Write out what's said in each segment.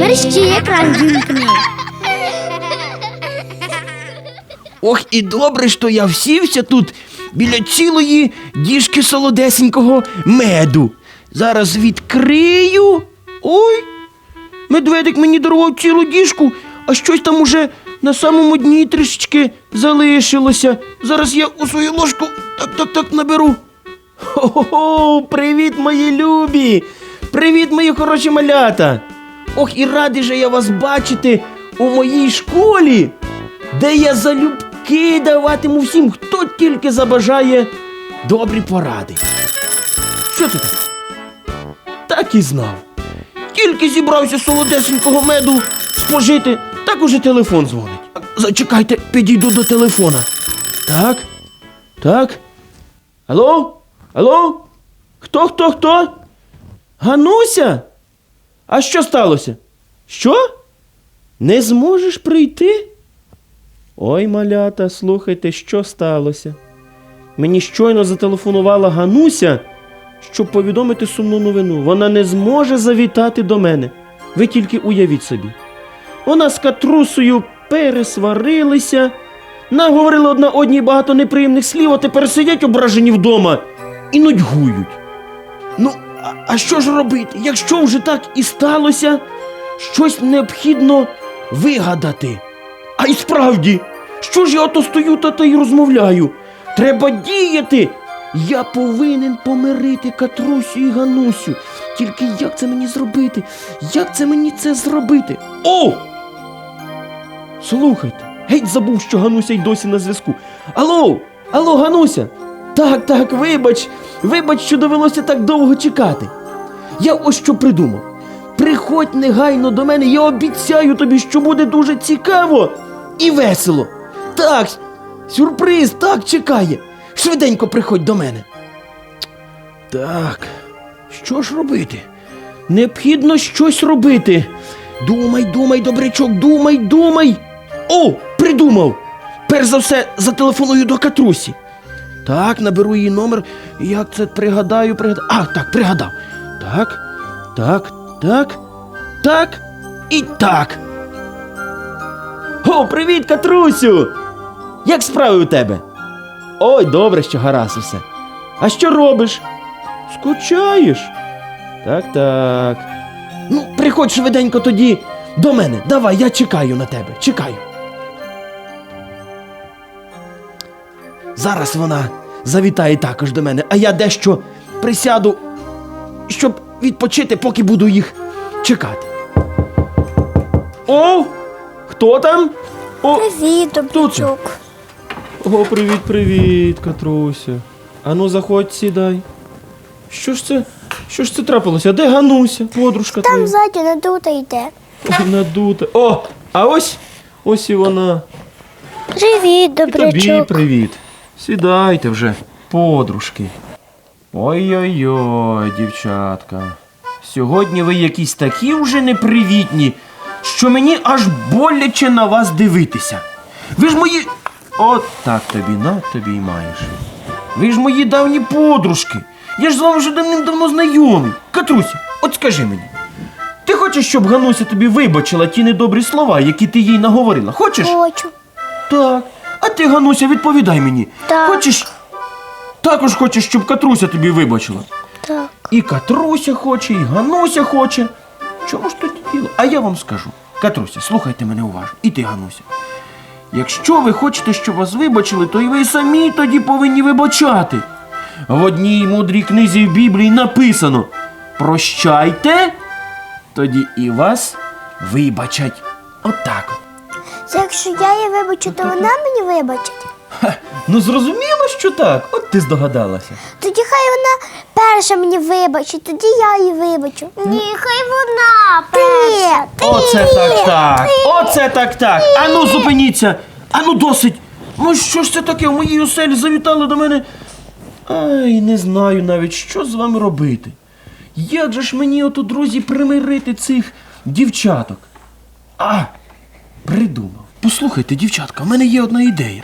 Мерщі екран вімкни. Ох, і добре, що я всівся тут біля цілої діжки солодесенького меду. Зараз відкрию. Ой, медведик мені дарував цілу діжку, а щось там уже на самому дні трішечки залишилося. Зараз я у свою ложку так так так наберу. Хо-хо-хо, привіт, мої любі! Привіт, мої хороші малята! Ох, і радий же я вас бачити у моїй школі, де я залюбки даватиму всім, хто тільки забажає добрі поради. Що це таке? Так і знав. Тільки зібрався солодесенького меду спожити, так уже телефон дзвонить. Зачекайте, підійду до телефона. Так, так. Алло? Алло? Хто, хто, хто? Гануся? А що сталося? Що? Не зможеш прийти? Ой, малята, слухайте, що сталося. Мені щойно зателефонувала Гануся, щоб повідомити сумну новину. Вона не зможе завітати до мене. Ви тільки уявіть собі. Вона з катрусою пересварилися, наговорили одна одній багато неприємних слів, а тепер сидять ображені вдома і нудьгують. Ну, а, що ж робити? Якщо вже так і сталося, щось необхідно вигадати. А й справді, що ж я ото стою та та й розмовляю? Треба діяти. Я повинен помирити Катрусю і Ганусю. Тільки як це мені зробити? Як це мені це зробити? О! Слухайте, геть забув, що Гануся й досі на зв'язку. Алло, алло, Гануся. Так, так, вибач, вибач, що довелося так довго чекати. Я ось що придумав. Приходь негайно до мене, я обіцяю тобі, що буде дуже цікаво і весело. Так, сюрприз, так чекає. Швиденько приходь до мене. Так, що ж робити? Необхідно щось робити. Думай, думай, добрячок, думай, думай. О, придумав! Перш за все, зателефоную до Катрусі. Так, наберу її номер. Як це пригадаю, пригадаю. А, так, пригадав. Так, так, так, так і так. О, привіт, Катрусю! Як справи у тебе? Ой, добре, що гаразд усе. А що робиш? Скучаєш? Так, так. Ну, приходь швиденько тоді до мене. Давай, я чекаю на тебе. Чекаю. Зараз вона завітає також до мене, а я дещо присяду, щоб відпочити, поки буду їх чекати. О! Хто там? О, Привіт, добрячок. О, привіт, привіт, Катруся. Ану, заходь, сідай. Що ж це? Що ж це трапилося? Де Гануся, подружка Там твоя? ззаді надута йде. Ой, надута. О, а ось ось і вона. Привіт, І тобі добрячок. привіт. Сідайте вже, подружки. Ой-ой-ой, дівчатка. Сьогодні ви якісь такі вже непривітні, що мені аж боляче на вас дивитися. Ви ж мої. От так тобі, на тобі й маєш. Ви ж мої давні подружки. Я ж з вами вже давним-давно знайомий. Катруся, от скажи мені. Ти хочеш, щоб Гануся тобі вибачила ті недобрі слова, які ти їй наговорила? Хочеш? Хочу. Так. А ти, Гануся, відповідай мені. Так. Хочеш? Також хочеш, щоб Катруся тобі вибачила. Так. І Катруся хоче, і Гануся хоче. Чому ж тут діло? А я вам скажу. Катруся, слухайте мене уважно. І ти, Гануся. Якщо ви хочете, щоб вас вибачили, то і ви самі тоді повинні вибачати. В одній мудрій книзі в Біблії написано: прощайте, тоді і вас вибачать. Отак от. Це якщо я її вибачу, то вона мені вибачить. Ха, ну зрозуміло, що так. От ти здогадалася. Тоді хай вона перша мені вибачить, тоді я її вибачу. Ні, хай вона перша. Ти, Оце так так. Оце так так. Ану, зупиніться. Ану, досить. Ну що ж це таке? В моїй оселі завітали до мене. Ай, не знаю навіть, що з вами робити. Як же ж мені ото, друзі, примирити цих дівчаток? А, придумав. Послухайте, дівчатка, в мене є одна ідея.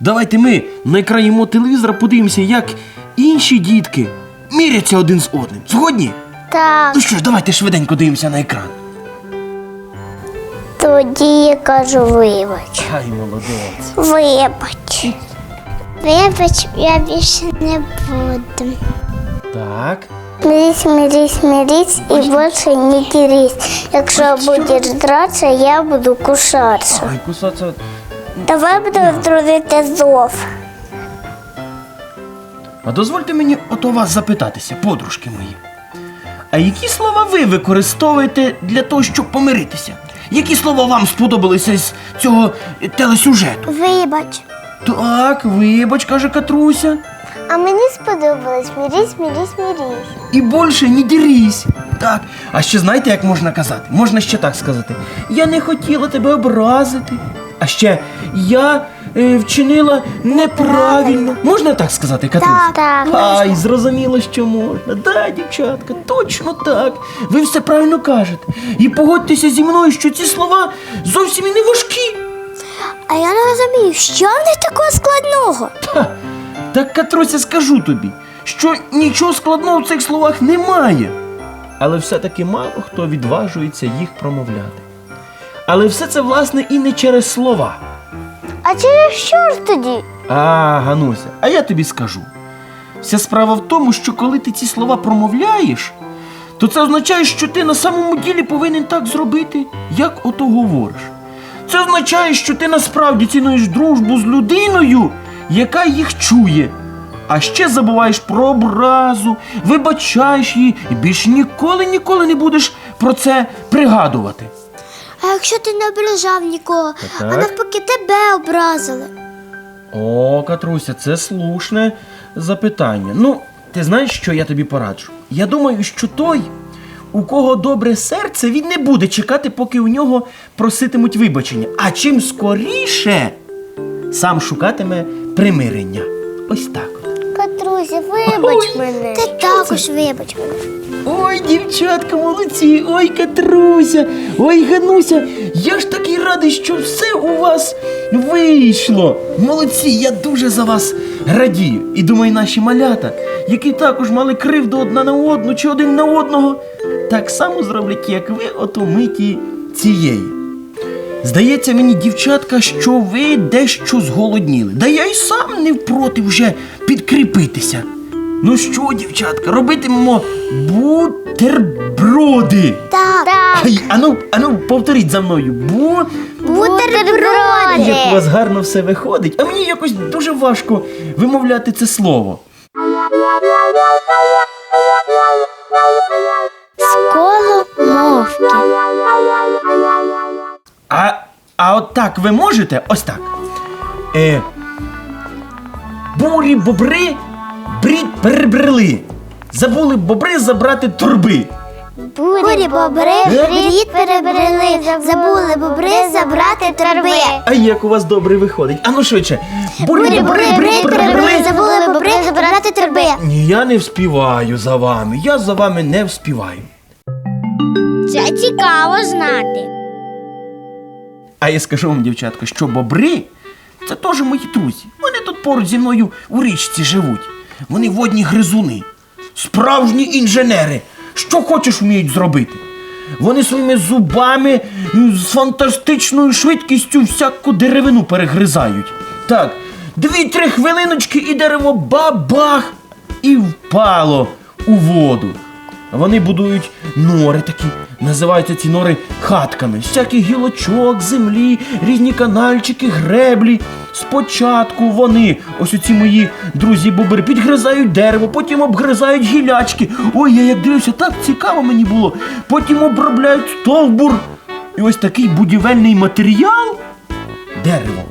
Давайте ми на екрані мого телевізора подивимося, як інші дітки міряться один з одним. Згодні? Так. Ну що ж, давайте швиденько дивимося на екран. Тоді я кажу вибач. Ай, молодець. Вибач. Вибач, я більше не буду. Так. Мирись, мирись, мирись і більше не дерись. Якщо будеш драться, я буду кусатися. Ай, кусаться. Давай будемо трудити зов. А дозвольте мені ото вас запитатися, подружки мої. А які слова ви використовуєте для того, щоб помиритися? Які слова вам сподобалися з цього телесюжету? Вибач. Так, вибач, каже Катруся. А мені сподобалось мирись, мирись, мирись. І більше не дерись. Так. А ще знаєте, як можна казати? Можна ще так сказати. Я не хотіла тебе образити. А ще я е, вчинила неправильно. Можна так сказати, Катруся? Так, так. Ай, зрозуміло, що можна. Да, дівчатка, точно так. Ви все правильно кажете. І погодьтеся зі мною, що ці слова зовсім і не важкі. А я не розумію, що в них такого складного? Ха, так, Катруся, скажу тобі, що нічого складного в цих словах немає. Але все-таки мало хто відважується їх промовляти. Але все це, власне, і не через слова. А через що ж тоді? А, Гануся, а я тобі скажу. Вся справа в тому, що коли ти ці слова промовляєш, то це означає, що ти на самому ділі повинен так зробити, як ото говориш. Це означає, що ти насправді цінуєш дружбу з людиною, яка їх чує. А ще забуваєш про образу, вибачаєш її і більше ніколи ніколи не будеш про це пригадувати. А якщо ти не ображав нікого, Так. а навпаки тебе образили? О, Катруся, це слушне запитання. Ну, ти знаєш, що я тобі пораджу? Я думаю, що той, у кого добре серце, він не буде чекати, поки у нього проситимуть вибачення. А чим скоріше сам шукатиме примирення. Ось так от. Катруся, вибач Ой, мене. Ти також вибач мене. Ой, дівчатка, молодці, ой, Катруся, ой, Гануся, я ж такий радий, що все у вас вийшло. Молодці, я дуже за вас радію. І думаю, наші малята, які також мали кривду одна на одну чи один на одного, так само зроблять, як ви, ото миті цієї. Здається мені, дівчатка, що ви дещо зголодніли. Да я й сам не впроти вже підкріпитися. Ну що, дівчатка, робитимемо бутерброди. Так. так. Ай, ану, ану, повторіть за мною. Бу. Бутерброди. Як у вас гарно все виходить, а мені якось дуже важко вимовляти це слово. Сколо мовки. А, а от так ви можете? Ось так. Е, бурі бобри брід перебрели. Забули бобри забрати турби. Бурі бобри брід перебрели, забули бобри забрати торби. А як у вас добре виходить? Ану швидше. Бурі бобри брід перебрели, забули бобри забрати торби. Ні, я не вспіваю за вами. Я за вами не вспіваю. Це цікаво знати. А я скажу вам, дівчатка, що бобри це теж мої друзі. Вони тут поруч зі мною у річці живуть. Вони водні гризуни, справжні інженери. Що хочеш вміють зробити. Вони своїми зубами з фантастичною швидкістю всяку деревину перегризають. Так, дві-три хвилиночки і дерево бабах і впало у воду. Вони будують нори такі, називаються ці нори хатками. Всяких гілочок, землі, різні канальчики, греблі. Спочатку вони, ось оці мої друзі бобри, підгризають дерево, потім обгризають гілячки. Ой, я як дивився, так цікаво мені було. Потім обробляють стовбур. І ось такий будівельний матеріал дерево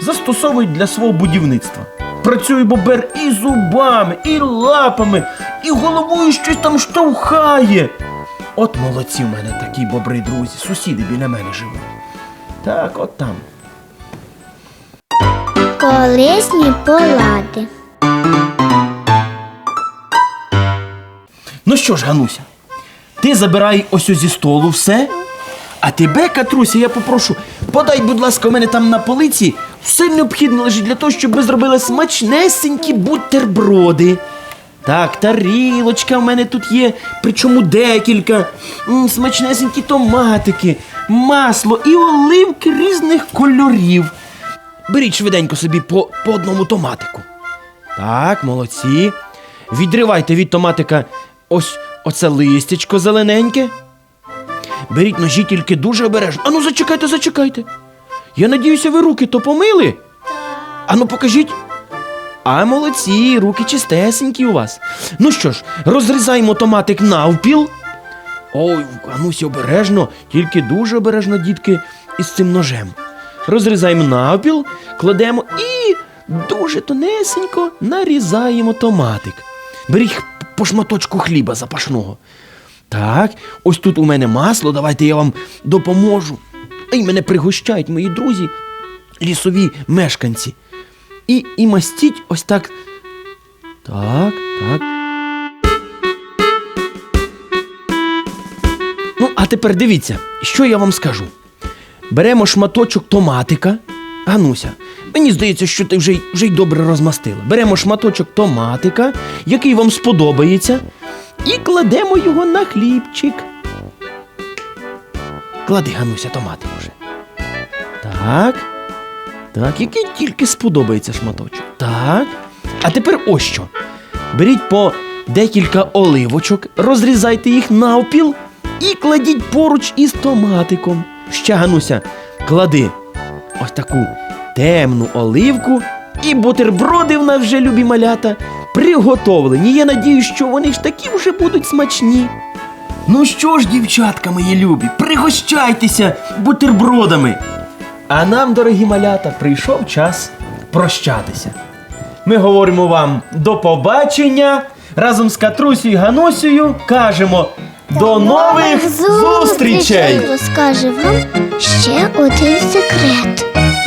застосовують для свого будівництва. Працює бобер і зубами, і лапами, і головою щось там штовхає. От молодці в мене такі бобри, друзі, сусіди біля мене живуть. Так, от там. Колисні полади. Ну що ж, Гануся, ти забирай ось зі столу все. А тебе, Катруся, я попрошу, подай, будь ласка, у мене там на полиці все необхідне лежить для того, щоб ви зробили смачнесенькі бутерброди. Так, тарілочка в мене тут є, причому декілька. М, смачнесенькі томатики, масло і оливки різних кольорів. Беріть швиденько собі по, по одному томатику. Так, молодці. Відривайте від томатика ось оце листячко зелененьке. Беріть ножі тільки дуже обережно. Ану, зачекайте, зачекайте. Я надіюся, ви руки то помили. Ану, покажіть. А молодці, руки чистесенькі у вас. Ну що ж, розрізаємо томатик навпіл. Ой, Анусі, обережно, тільки дуже обережно, дітки, із цим ножем. Розрізаємо навпіл, кладемо і дуже тонесенько нарізаємо томатик. Беріть по шматочку хліба запашного. Так, ось тут у мене масло, давайте я вам допоможу. Ай, мене пригощають мої друзі, лісові мешканці. І, і мастіть ось так. Так, так. Ну, а тепер дивіться, що я вам скажу. Беремо шматочок томатика. Гануся, мені здається, що ти вже, вже й добре розмастила. Беремо шматочок томатика, який вам сподобається, і кладемо його на хлібчик. Клади, Гануся, томатик уже. Так. Так, який тільки сподобається шматочок. Так. А тепер ось що. Беріть по декілька оливочок, розрізайте їх навпіл і кладіть поруч із томатиком. Ще, Гануся, клади ось таку темну оливку, і бутерброди в нас вже любі малята приготовлені. Я надію, що вони ж такі вже будуть смачні. Ну що ж, дівчатка мої любі, пригощайтеся бутербродами. А нам, дорогі малята, прийшов час прощатися. Ми говоримо вам до побачення. Разом з Катрусю і Ганусею кажемо до нових зустрічей! Розкаже вам ще один секрет.